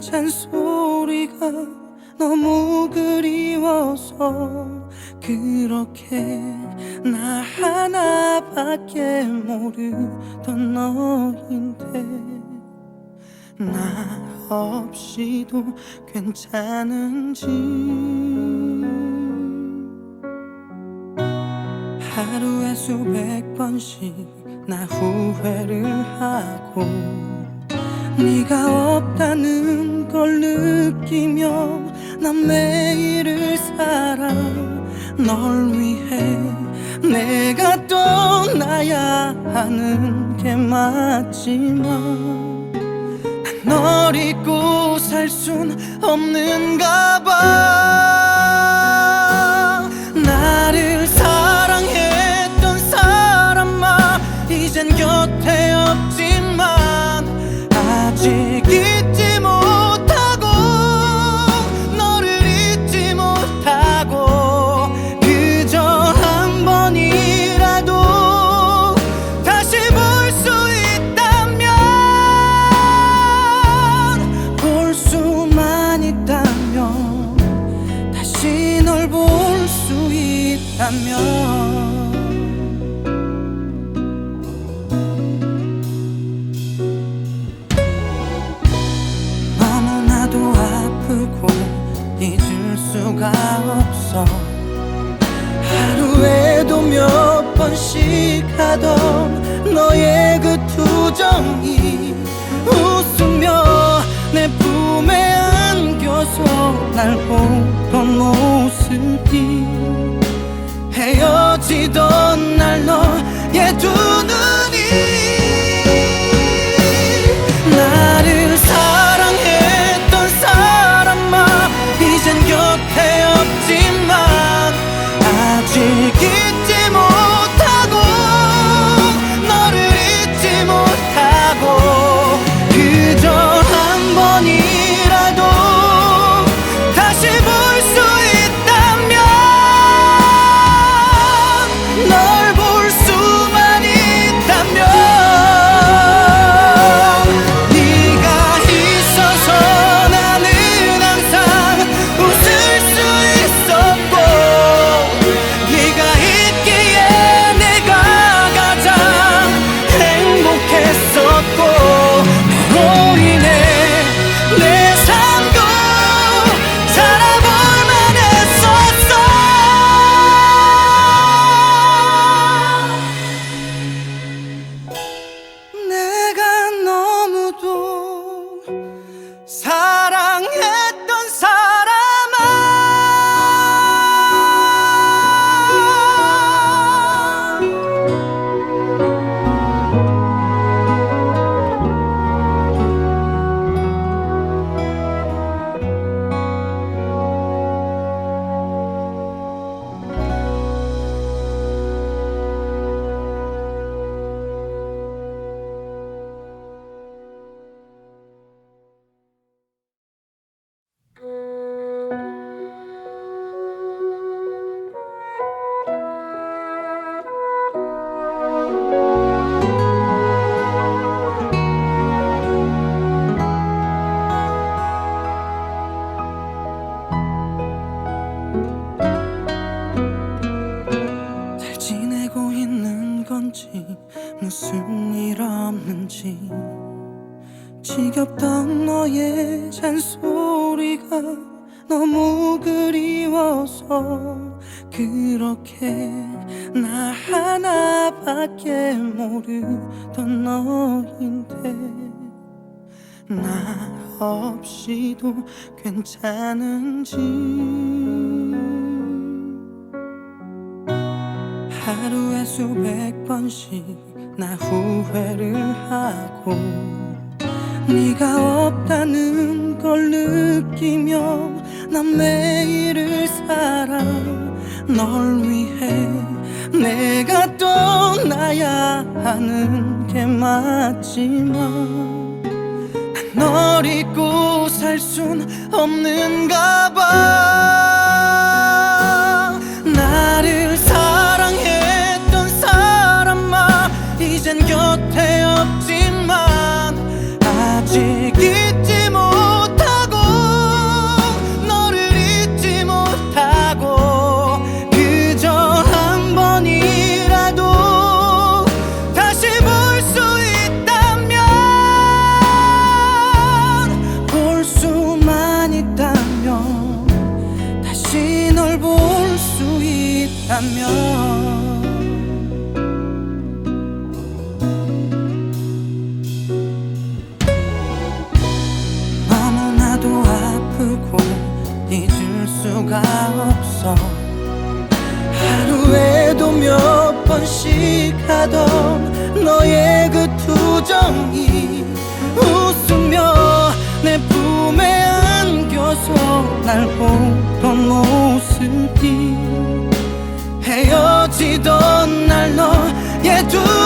잔소리가 너무 그리워서 그렇게 나 하나밖에 모르던 너인데 나 없이도 괜찮은지 하루에 수백 번씩 나 후회를 하고 네가 없다는 걸 느끼며 난 매일을 살아 널 위해 내가 떠나야 하는 게 맞지만 널 잊고 살 순 없는가 봐. 나를 아프고 잊을 수가 없어. 하루에도 몇 번씩 하던 너의 그 투정이 웃으며 내 품에 안겨서 날 보던 모습이 헤어지던 날 너의 두 눈이 지겹던 너의 잔소리가 너무 그리워서 그렇게 나 하나밖에 모르던 너인데 나 없이도 괜찮은지 하루에 수백 번씩 나 후회를 하고 네가 없다는 걸 느끼며 난 매일을 살아 널 위해 내가 떠나야 하는 게 맞지만 널 잊고 살 순 없는가 봐 번씩 하던 너의 그 투정이 웃으며 내 품에 안겨서 날 보던 모습이 헤어지던 날 너의 두눈